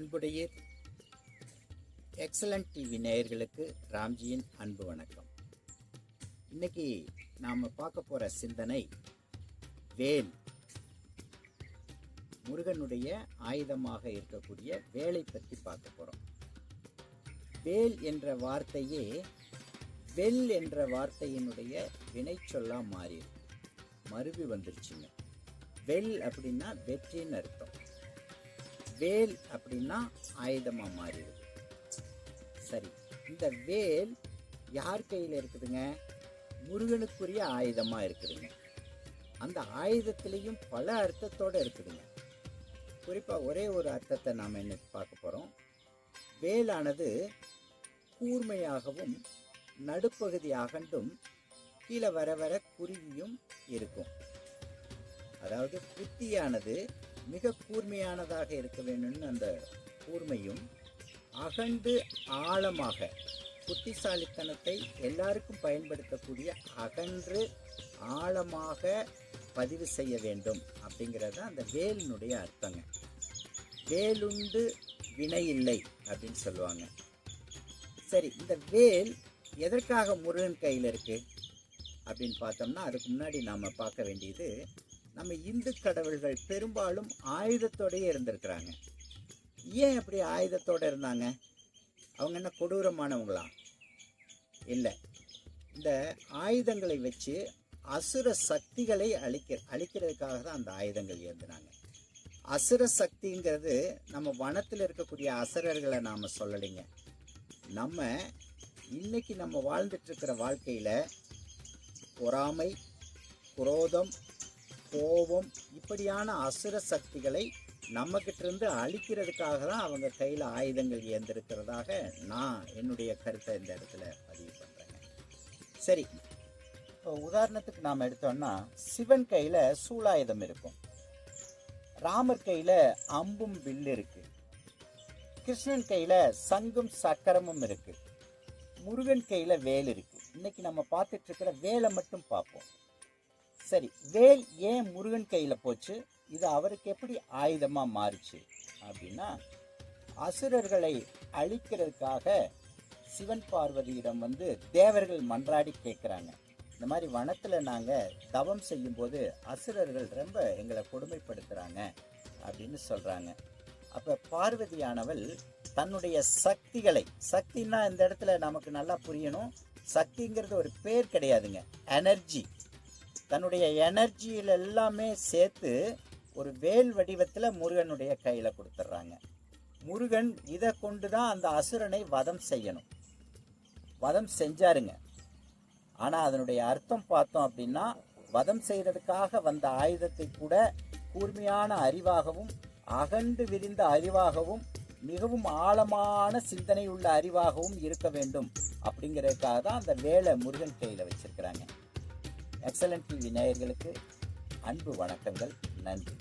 அன்புடைய excellent TV நேயர்களுக்கு ராம்ஜியின் அன்பு வணக்கம். இன்னைக்கு நாம் பார்க்க போகிற சிந்தனை வேல். முருகனுடைய ஆயுதமாக இருக்கக்கூடிய வேலை பற்றி பார்க்க போகிறோம் வேல் என்ற வார்த்தையே வெல் என்ற வார்த்தையினுடைய வினைச்சொல்லாக மாறியிருக்கு மருவி வந்துருச்சுங்க. வெல் அப்படின்னா வெற்றின்னு அர்த்தம். வேல் அப்படின்னா ஆயுதமாக மாறிடுது. சரி இந்த வேல் யார் கையில் இருக்குதுங்க? முருகனுக்குரிய ஆயுதமாக இருக்குதுங்க. அந்த ஆயுதத்திலையும் பல அர்த்தத்தோடு இருக்குதுங்க. குறிப்பாக ஒரே ஒரு அர்த்தத்தை நாம் இன்னைக்கு பார்க்க போகிறோம் வேலானது கூர்மையாகவும் நடுப்பகுதி அகண்டும் கீழே வர வர குருவியும் இருக்கும். அதாவது புத்தியானது மிக கூர்மையானதாக இருக்க வேணும்னு அந்த கூர்மையும் அகண்டு ஆழமாக புத்திசாலித்தனத்தை எல்லாருக்கும் பயன்படுத்தக்கூடிய அகன்று ஆழமாக பதிவு செய்ய வேண்டும் அப்படிங்கிறது தான் அந்த வேலினுடைய அர்த்தங்க. வேலுண்டு வினை இல்லை அப்படின்னு சொல்லுவாங்க. சரி இந்த வேல் எதற்காக முருகன் கையில் இருக்குது அப்படின்னு பார்த்தோம்னா அதுக்கு முன்னாடி நாம் பார்க்க வேண்டியது நம்ம இந்து கடவுள்கள் பெரும்பாலும் ஆயுதத்தோடையே இருந்திருக்கிறாங்க. ஏன் அப்படி ஆயுதத்தோடு இருந்தாங்க? அவங்க என்ன கொடூரமானவங்களா? இல்லை. இந்த ஆயுதங்களை வச்சு அசுர சக்திகளை அழிக்க அழிக்கிறதுக்காக தான் அந்த ஆயுதங்கள் ஏந்தினாங்க. அசுர சக்திங்கிறது நம்ம வனத்தில் இருக்கக்கூடிய அசுரர்களை நாம் சொல்லலைங்க. நம்ம இன்னைக்கு நம்ம வாழ்ந்துட்டு இருக்கிற வாழ்க்கையில் பொறாமை குரோதம் கோபம் இப்படியான அசுர சக்திகளை நம்மக்கிட்ட இருந்து அழிக்கிறதுக்காக தான் அவங்க கையில் ஆயுதங்கள் ஏந்திருக்கிறதாக நான் என்னுடைய கருத்தை இந்த இடத்துல பதிவு பண்ணுறேங்க சரி இப்போ உதாரணத்துக்கு நாம் எடுத்தோம்னா சிவன் கையில் சூலாயுதம் இருக்கும். ராமர் கையில் அம்பும் வில் இருக்கு. கிருஷ்ணன் கையில் சங்கும் சக்கரமும் இருக்கு. முருகன் கையில் வேல் இருக்கு. இன்னைக்கு நம்ம பார்த்துட்டு இருக்கிற வேலை மட்டும் பார்ப்போம். சரி வேல் ஏன் முருகன் கையில் போச்சு? இது அவருக்கு எப்படி ஆயுதமாக மாறுச்சு? அப்படின்னா அசுரர்களை அழிக்கிறதுக்காக சிவன் பார்வதியிடம் வந்து தேவர்கள் மன்றாடி கேட்குறாங்க. இந்த மாதிரி வனத்தில் நாங்கள் தவம் செய்யும்போது அசுரர்கள் ரொம்ப எங்களை கொடுமைப்படுத்துகிறாங்க அப்படின்னு சொல்கிறாங்க அப்போ பார்வதியானவள் தன்னுடைய சக்திகளை சக்தின்னா இந்த இடத்துல நமக்கு நல்லா புரியணும். சக்திங்கிறது ஒரு பேர் கிடையாதுங்க எனர்ஜி. தன்னுடைய எனர்ஜியில் எல்லாமே சேர்த்து ஒரு வேல் வடிவத்தில் முருகனுடைய கையில் கொடுத்துட்றாங்க முருகன் இதை கொண்டு தான் அந்த அசுரனை வதம் செய்யணும். வதம் செஞ்சாருங்க. ஆனால் அதனுடைய அர்த்தம் பார்த்தோம் அப்படின்னா வதம் செய்கிறதுக்காக வந்த ஆயுதத்தை கூட கூர்மையான அறிவாகவும் அகண்டு விரிந்த அறிவாகவும் மிகவும் ஆழமான சிந்தனை உள்ள அறிவாகவும் இருக்க வேண்டும் அப்படிங்கிறதுக்காக தான் அந்த வேலை முருகன் கையில் வச்சிருக்கிறாங்க. எக்ஸலண்ட் விநாயகர்களுக்கு அன்பு வணக்கங்கள். நன்றி.